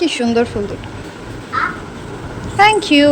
কি সুন্দর ফুল দুটো থ্যাংক ইউ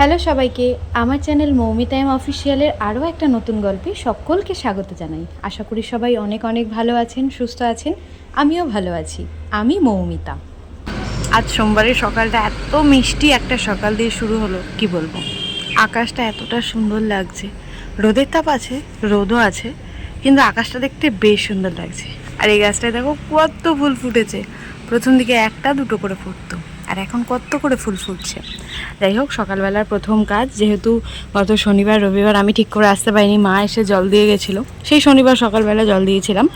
হ্যালো সবাইকে, আমার চ্যানেল মৌমিতাইম অফিসিয়ালের আরও একটা নতুন গল্পে সকলকে স্বাগত জানাই। আশা করি সবাই অনেক অনেক ভালো আছেন, সুস্থ আছেন। আমিও ভালো আছি। আমি মৌমিতা। আজ সোমবারের সকালটা এত মিষ্টি একটা সকাল দিয়ে শুরু হলো, কি বলব? আকাশটা এতটা সুন্দর লাগছে। রোদের তাপ আছে, রোদও আছে, কিন্তু আকাশটা দেখতে বেশ সুন্দর লাগছে। আর এই গাছটায় দেখো কত ফুল ফুটেছে। প্রথম দিকে একটা দুটো করে ফুটতো। আর এখন কত করে ফুল ফুটছে। যাই হোক, সকালবেলার প্রথম কাজ, যেহেতু গত শনিবার, রবিবার আমি ঠিক করে আসতে পারিনি, মা এসে জল দিয়ে গেছিল। সেই শনিবার সকালবেলা জল দিয়েছিলাম,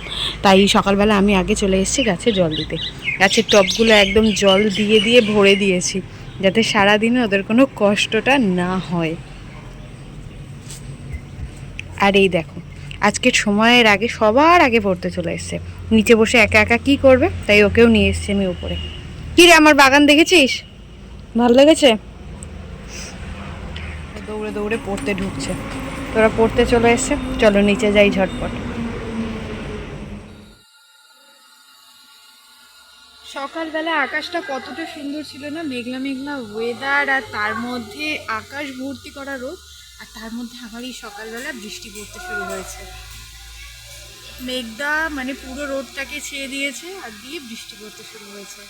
তাই সকালবেলা আমি আগে চলে এসেছি গাছে জল দিতে। গাছের টবগুলো একদম জল দিয়ে দিয়ে ভরে দিয়েছি, যাতে সারাদিনে ওদের কোনো কষ্টটা না হয়। আর এই দেখো, আজকের সময়ের আগে সবার আগে পড়তে চলে এসছে। নিচে বসে একা একা কি করবে? তাই ওকেও নিয়ে এসছে আমি উপরে। কি রে আমার বাগান দেখেছিস? ভালো লেগেছে? দৌড়ে দৌড়ে পড়তে ঢুকছে। তোরা পড়তে চলে এসছে চলো নিচে যাই ঝটপট। সকালবেলা আকাশটা কতটা সুন্দর ছিল না? মেঘলা মেঘলা ওয়েদার আর তার মধ্যে আকাশ ভর্তি করা রোদ আর তার মধ্যে আমার এই সকালবেলা বৃষ্টি পড়তে শুরু হয়েছে। মেঘদা মানে পুরো রোদটাকে ছেয়ে দিয়েছে আর দিয়ে বৃষ্টি পড়তে শুরু হয়েছে।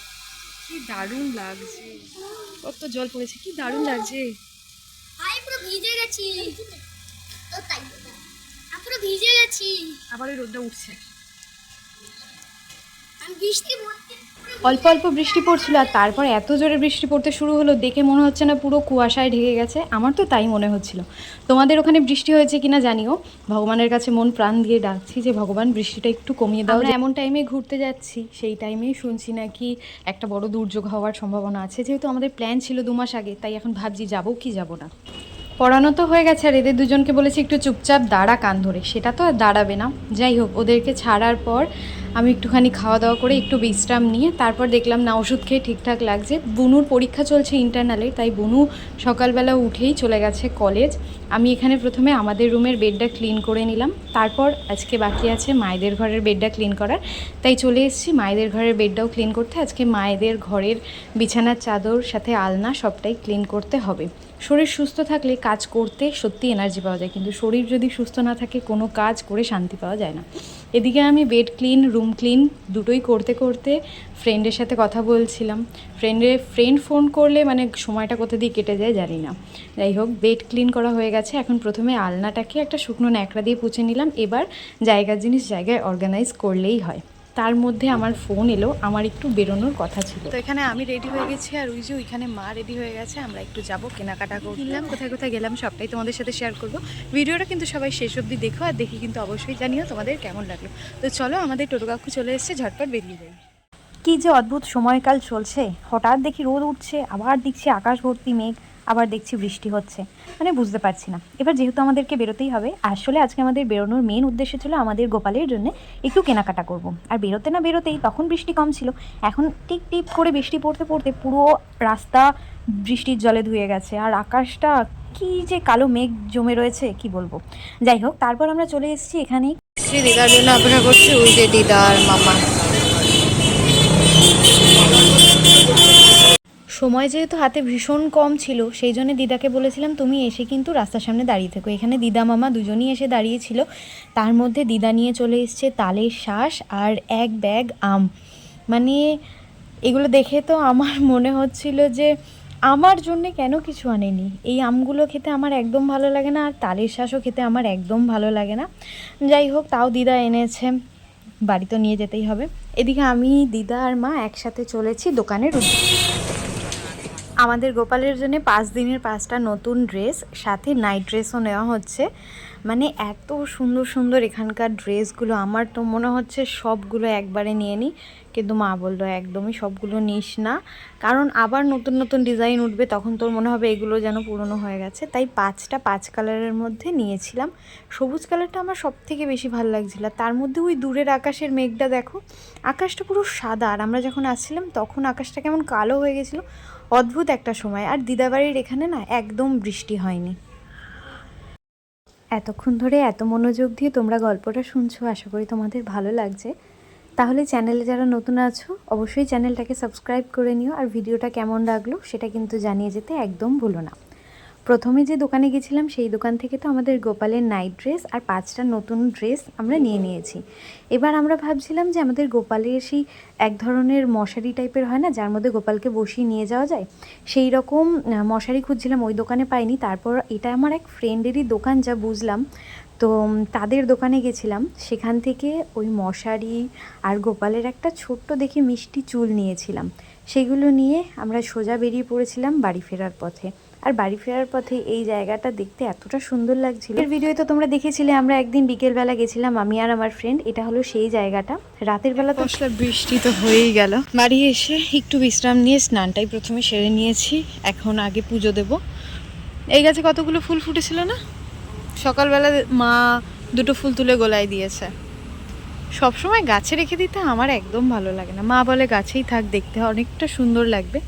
কি দারুণ লাগছে। কত জল পড়েছে কি দারুণ লাগছে। ভাই পুরো ভিজে গেছি। পুরো ভিজে গেছি। আবার ওই রোদটা উঠছে। আমি বৃষ্টি অল্প অল্প বৃষ্টি পড়ছিল আর তারপর এত জোরে বৃষ্টি পড়তে শুরু হলো দেখে মনে হচ্ছে না পুরো কুয়াশায় ঢেকে গেছে। আমার তো তাই মনে হচ্ছিল। তোমাদের ওখানে বৃষ্টি হয়েছে কিনা জানিও। ভগবানের কাছে মন প্রাণ দিয়ে ডাকছি যে ভগবান বৃষ্টিটা একটু কমিয়ে দাও আমরা এমন টাইমে ঘুরতে যাচ্ছি সেই টাইমেই শুনছি নাকি একটা বড় দুর্যোগ হওয়ার সম্ভাবনা আছে। যেহেতু আমাদের প্ল্যান ছিল দু মাস আগে তাই এখন ভাবছি যাব কি যাব না। পড়ানো তো হয়ে গেছে আর এদের দুজনকে বলেছি একটু চুপচাপ দাঁড়া কান ধরে। সেটা তো আর দাঁড়াবে না। যাই হোক, ওদেরকে ছাড়ার পর আমি একটুখানি খাওয়া দাওয়া করে একটু বিশ্রাম নিয়ে তারপর দেখলাম, না, ওষুধ খেয়ে ঠিকঠাক লাগছে। বুনুর পরীক্ষা চলছে ইন্টারনালে তাই বুনু সকালবেলা উঠেই চলে গেছে কলেজ আমি এখানে প্রথমে আমাদের রুমের বেডটা ক্লিন করে নিলাম। তারপর আজকে বাকি আছে মায়েদের ঘরের বেডটা ক্লিন করার। তাই চলে এসেছি, মায়েদের ঘরের বেডটাও ক্লিন করতে। আজকে মায়েদের ঘরের বিছানার চাদর, সাথে আলনা সবটাই ক্লিন করতে হবে। শরীর সুস্থ থাকলে কাজ করতে সত্যি এনার্জি পাওয়া যায়, কিন্তু শরীর যদি সুস্থ না থাকে, কোনো কাজ করে শান্তি পাওয়া যায় না। এদিকে আমি বেড ক্লিন রুম ক্লিন দুটোই করতে করতে ফ্রেন্ডের সাথে কথা বলছিলাম। ফ্রেন্ডের ফ্রেন্ড ফোন করলে মানে সময়টা কোথা দিয়ে কেটে যায় জানি না। যাই হোক বেড ক্লিন করা হয়ে গেছে। এখন প্রথমে আলনাটাকে একটা শুকনো ন্যাকড়া দিয়ে পুছে নিলাম। এবার জায়গার জিনিস জায়গায় অর্গানাইজ করলেই হয়। তার মধ্যে আমার ফোন এলো আমার একটু বেরোনোর কথা ছিল। তো এখানে আমি রেডি হয়ে গেছি আর ওই যে ওইখানে মা রেডি হয়ে গেছে আমরা একটু যাব কেনাকাটা করলাম কোথায় কোথায় গেলাম সবটাই তোমাদের সাথে শেয়ার করব। ভিডিওটা কিন্তু সবাই শেষ অবধি দেখো আর দেখি কিন্তু অবশ্যই জানিও তোমাদের কেমন লাগল। তো চলো আমাদের টোটো কাকু চলে এসেছে ঝটপট বেরিয়ে যাই। কি যে অদ্ভুত সময়কাল চলছে। হঠাৎ দেখি রোদ উঠছে আবার দেখছি আকাশ ভর্তি মেঘ। আবার দেখছি বৃষ্টি হচ্ছে। মানে বুঝতে পারছি না। এবার যেহেতু আমাদেরকে বেরোতেই হবে, আসলে আজকে আমাদের বেরোনোর মেন উদ্দেশ্য ছিল আমাদের গোপালের জন্য একটু কেনাকাটা করব। আর বেরোতে না বেরোতেই তখন বৃষ্টি কম ছিল। এখন টিপ টিপ করে বৃষ্টি পড়তে পড়তে পুরো রাস্তা বৃষ্টির জলে ধুয়ে গেছে। আর আকাশটা কি যে কালো মেঘ জমে রয়েছে, কি বলব। যাই হোক, তারপর আমরা চলে এসেছি এখানেই। দিদার জন্য অপেক্ষা করছি ওই যে দিদার মামা। সময় যেহেতু হাতে ভীষণ কম ছিল, সেই জন্য দিদাকে বলেছিলাম, তুমি এসে কিন্তু রাস্তার সামনে দাঁড়িয়ে থেকো। এখানে দিদা মামা দুজনই এসে দাঁড়িয়েছিল। তার মধ্যে দিদা নিয়ে চলে এসছে তালের শ্বাস আর এক ব্যাগ আম। মানে এগুলো দেখে তো আমার মনে হচ্ছিল যে, আমার জন্যে কেন কিছু আনেনি? এই আমগুলো খেতে আমার একদম ভালো লাগে না আর তালের শ্বাসও খেতে আমার একদম ভালো লাগে না। যাই হোক, তাও দিদা এনেছে। বাড়ি তো নিয়ে যেতেই হবে। এদিকে আমি, দিদা আর মা একসাথে চলেছি দোকানের আমাদের গোপালের জন্য পাঁচ দিনের পাঁচটা নতুন ড্রেস, সাথে নাইট ড্রেসও নেওয়া হচ্ছে। মানে এত সুন্দর সুন্দর এখানকার ড্রেসগুলো, আমার তো মনে হচ্ছে সবগুলো একবারে নিয়ে নিই। কিন্তু মা বলল, একদমই সবগুলো নিস না। কারণ আবার নতুন নতুন ডিজাইন উঠবে, তখন তোর মনে হবে এগুলো যেন পুরনো হয়ে গেছে। তাই পাঁচটা পাঁচ কালারের মধ্যে নিয়েছিলাম। সবুজ কালারটা আমার সব থেকে বেশি ভালো লাগছিল। তার মধ্যে ওই দূরের আকাশের মেঘটা দেখো, আকাশটা পুরো সাদা। আর আমরা যখন আসছিলাম, তখন আকাশটা কেমন কালো হয়ে গেছিল। অদ্ভুত একটা সময়। আর দিদাবাড়ির এখানে না একদম বৃষ্টি হয়নি। এতক্ষণ ধরে এত মনোযোগ দিয়ে তোমরা গল্পটা শুনছো, আশা করি তোমাদের ভালো লাগছে। তাহলে চ্যানেলে যারা নতুন আছো, অবশ্যই চ্যানেলটাকে সাবস্ক্রাইব করে নিও আর ভিডিওটা কেমন লাগল সেটা কিন্তু জানিয়ে যেতে একদম ভুলো না। প্রথমে যে দোকানে গেছিলাম, সেই দোকান থেকে তো আমাদের গোপালের নাইট ড্রেস আর পাঁচটা নতুন ড্রেস আমরা নিয়ে নিয়েছি। এবার আমরা ভাবছিলাম যে আমাদের গোপালের সেই এক ধরনের মশারি টাইপের হয় না, যার মধ্যে গোপালকে বসিয়ে নিয়ে যাওয়া যায়? সেই রকম মশারি খুঁজছিলাম, ওই দোকানে পাইনি। তারপর এটা আমার এক ফ্রেন্ডেরই দোকান যা বুঝলাম। তো তাদের দোকানে গেছিলাম। সেখান থেকে ওই মশারি আর গোপালের একটা ছোট্ট দেখে মিষ্টি চুল নিয়েছিলাম। সেগুলো নিয়ে আমরা সোজা বেরিয়ে পড়েছিলাম বাড়ি ফেরার পথে। আর বাড়ি ফেরার পথে এই জায়গাটা দেখতে এতটা সুন্দর লাগছিল। এর ভিডিও তো তোমরা দেখেছিলে, আমরা একদিন বিকেলবেলা গেছিলাম, আমি আর আমার ফ্রেন্ড এটা হলো সেই জায়গাটা। রাতের বেলা তো বৃষ্টি তো হয়েই গেল। বাড়ি এসে একটু বিশ্রাম নিয়ে স্নানটাই প্রথমে সেরে নিয়েছি। এখন আগে পুজো দেব। এই গাছে কতগুলো ফুল ফুটেছিল না? সকালবেলা মা দুটো ফুল তুলে গোলায় দিয়েছে। সব সময় গাছে রেখে দিতে আমার একদম ভালো লাগে না। মা বলে, গাছেই থাক, দেখতে অনেকটা সুন্দর লাগবে।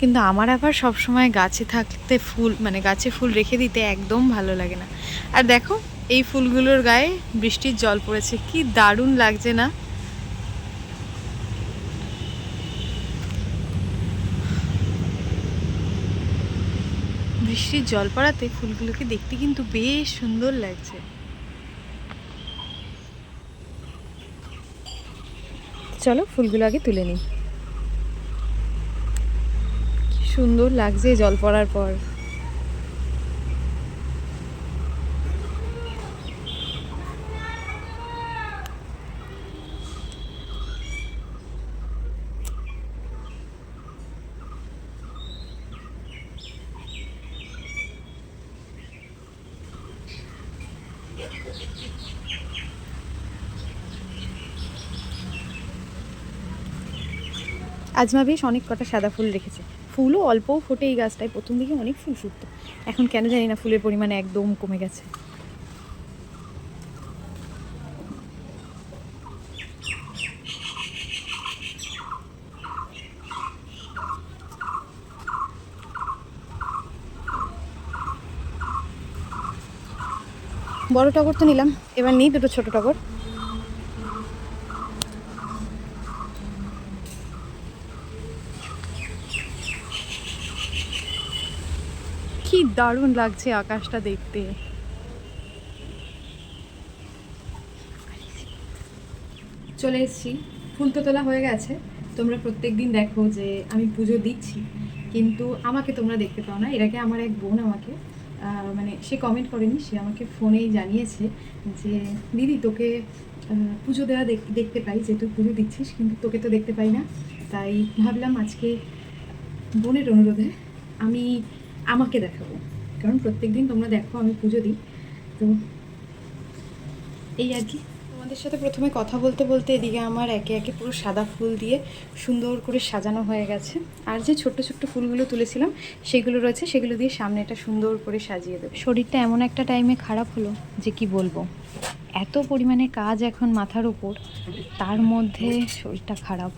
কিন্তু আমার আবার সবসময় গাছে থাকতে ফুল মানে গাছে ফুল রেখে দিতে একদম ভালো লাগে না। আর দেখো, এই ফুলগুলোর গায়ে বৃষ্টির জল পড়েছে। কি দারুণ লাগছে না? বৃষ্টির জল পড়াতে ফুলগুলোকে দেখতে কিন্তু বেশ সুন্দর লাগছে। চলো ফুলগুলো আগে তুলে নিই। সুন্দর লাগছে জল পড়ার পর। আজমা বেশ অনেক কটা সাদা ফুল রেখেছে। ফুলও অল্পও ফোটে এই গাছটায়, প্রথম দিকে অনেক ফুল ফুটতো। এখন কেন জানি না ফুলের পরিমাণ একদম কমে গেছে। বড় টগর তো নিলাম। এবার নিই দুটো ছোট টগর। কি দারুণ লাগছে আকাশটা দেখতে। চলে এসেছি। ফুল তো তোলা হয়ে গেছে। তোমরা প্রত্যেক দিন দেখো যে আমি পুজো দিচ্ছি। কিন্তু আমাকে তোমরা দেখতে পাও না। এর আগে আমার এক বোন আমাকে মানে সে কমেন্ট করেনি, সে আমাকে ফোনেই জানিয়েছে যে, দিদি, তোকে পুজো দেওয়া দেখ- দেখতে পাই যে তুই পুজো দিচ্ছিস, কিন্তু তোকে তো দেখতে পাই না। তাই ভাবলাম আজকে বোনের অনুরোধে আমি আমাকে দেখাবো। কারণ প্রত্যেকদিন তোমরা দেখো আমি পুজো দিই। তো এই আর কি। তোমাদের সাথে প্রথমে কথা বলতে বলতে এদিকে আমার একে একে পুরো সাদা ফুল দিয়ে সুন্দর করে সাজানো হয়ে গেছে। আর যে ছোট্ট ছোট্ট ফুলগুলো তুলেছিলাম সেগুলো রয়েছে সেগুলো দিয়ে সামনেটা সুন্দর করে সাজিয়ে দেবে। শরীরটা এমন একটা টাইমে খারাপ হলো যে কি বলব? এত পরিমাণে কাজ এখন মাথার উপর তার মধ্যে শরীরটা খারাপ।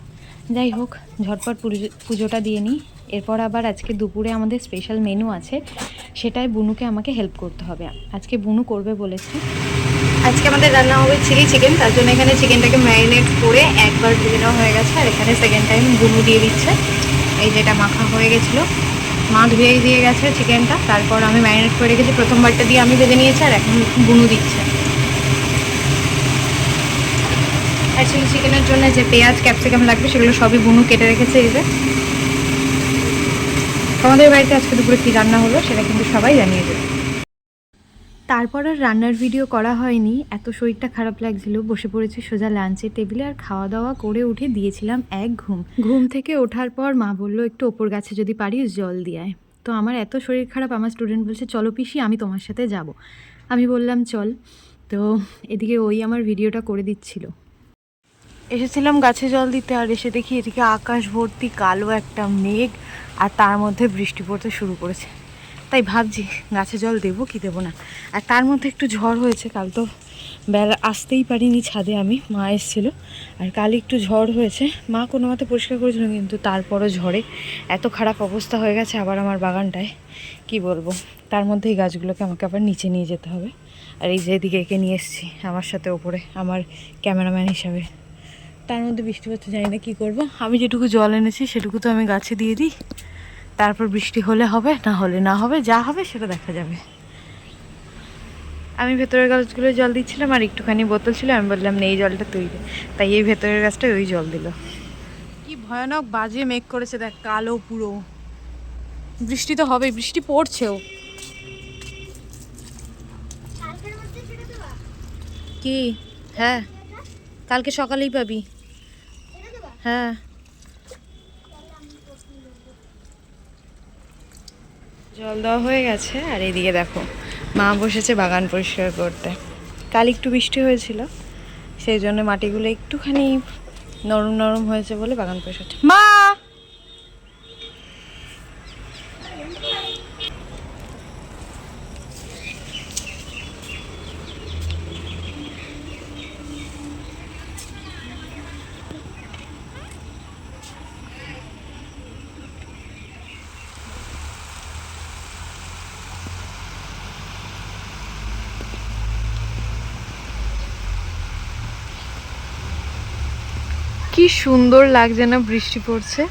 যাই হোক, ঝটপট পুজো- পুজোটা দিয়ে নিই। এরপর আবার আজকে দুপুরে আমাদের স্পেশাল মেনু আছে। সেটাই বুনুকে আমাকে হেল্প করতে হবে। আজকে বুনু করবে বলেছে। আজকে আমাদের রান্না হবে চিলি চিকেন তার জন্য এখানে চিকেনটাকে ম্যারিনেট করে একবার ধুয়ে নেওয়া হয়ে গেছে। আর এখানে সেকেন্ড টাইম বুনু দিয়ে দিচ্ছে। এই যেটা মাখা হয়ে গেছিল। মা ধুয়েই দিয়ে গেছে চিকেনটা তারপর আমি ম্যারিনেট করে রেখেছি। প্রথমবারটা দিয়ে আমি ভেজে নিয়েছি, আর এখন বুনু দিচ্ছে। আর চিলি চিকেনের জন্য, যে পেঁয়াজ, ক্যাপসিকাম লাগবে, সেগুলো সবই বুনু কেটে রেখেছে এই যে। আমাদের বাড়িতে আজকে দুপুরে কী রান্না হলো সেটা কিন্তু সবাই জানিয়ে দেবে। তারপর আর রান্নার ভিডিও করা হয়নি। এত শরীরটা খারাপ লাগছিল। বসে পড়েছি সোজা লাঞ্চের টেবিলে আর খাওয়া দাওয়া করে উঠে দিয়েছিলাম এক ঘুম। ঘুম থেকে ওঠার পর মা বলল, একটু ওপর গাছে যদি পারিস জল দিয়ে তো আমার এত শরীর খারাপ, আমার স্টুডেন্ট বলছে, চলো পিসি, আমি তোমার সাথে যাব। আমি বললাম, চল। তো এদিকে ওই আমার ভিডিওটা করে দিচ্ছিল। এসেছিলাম গাছে জল দিতে আর এসে দেখি এদিকে আকাশ ভর্তি কালো একটা মেঘ আর তার মধ্যে বৃষ্টি পড়তে শুরু করেছে। তাই ভাবছি গাছে জল দেবো কি দেবো না। আর তার মধ্যে একটু ঝড় হয়েছে, কাল তো বেলা আসতেই পারিনি ছাদে আমি, মা এসেছিল। আর কাল একটু ঝড় হয়েছে। মা কোনো মতে পরিষ্কার করেছিল, কিন্তু তারপরও ঝড়ে এত খারাপ অবস্থা হয়ে গেছে আবার আমার বাগানটায়। কি বলব? তার মধ্যে এই গাছগুলোকে আমাকে আবার নিচে নিয়ে যেতে হবে। আর এই যে এদিকে একে নিয়ে এসেছি, আমার সাথে ওপরে, আমার ক্যামেরাম্যান হিসাবে। তার মধ্যে বৃষ্টি হচ্ছে জানি না কী করব। আমি যেটুকু জল এনেছি সেটুকু তো আমি গাছে দিয়ে দিই। তারপর বৃষ্টি হলে হবে না হলে না হবে যা হবে সেটা দেখা যাবে। আমি ভেতরের গাছগুলো জল দিচ্ছিলাম আর একটুখানি বোতল ছিল আমি বললাম নেই জলটা তুই তাই এই ভেতরের গাছটা ওই জল দিল। কি ভয়ানক বাজে মেঘ করেছে দেখ কালো পুরো। বৃষ্টি তো হবে বৃষ্টি পড়ছেও। কি? হ্যাঁ। কালকে সকালেই পাবি। হ্যাঁ। জল দেওয়া হয়ে গেছে, আর এদিকে দেখো, মা বসেছে বাগান পরিষ্কার করতে। কাল একটু বৃষ্টি হয়েছিল, সেই জন্য মাটিগুলো একটুখানি নরম নরম হয়েছে বলে বাগান পরিষ্কার মা! কি সুন্দর লাগছে না বৃষ্টি পড়ছে।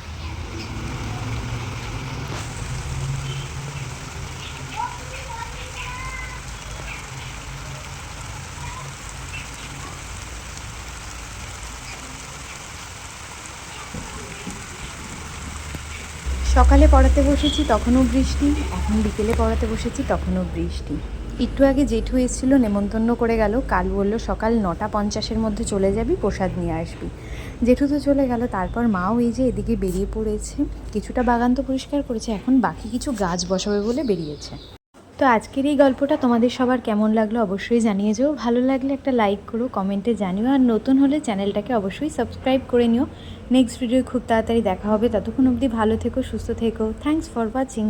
সকালে পড়াতে বসেছি তখনও বৃষ্টি, এখন বিকেলে পড়াতে বসেছি তখনও বৃষ্টি। একটু আগে জেঠু এসেছিল, নেমন্তন্ন করে গেল। কাল বলল, সকাল নটা পঞ্চাশের মধ্যে চলে যাবি, প্রসাদ নিয়ে আসবি। জেঠু তো চলে গেল। তারপর মাও এই যে এদিকে বেরিয়ে পড়েছে। কিছুটা বাগান তো পরিষ্কার করেছে, এখন বাকি কিছু গাছ বসাবে বলে বেরিয়েছে। তো আজকের এই গল্পটা তোমাদের সবার কেমন লাগল অবশ্যই জানিয়ে যেও। ভালো লাগলে একটা লাইক করো, কমেন্টে জানিও। আর নতুন হলে চ্যানেলটাকে অবশ্যই সাবস্ক্রাইব করে নিও। নেক্সট ভিডিও খুব তাড়াতাড়ি দেখা হবে। ততক্ষণ অবধি ভালো থেকো, সুস্থ থেকো। Thanks for watching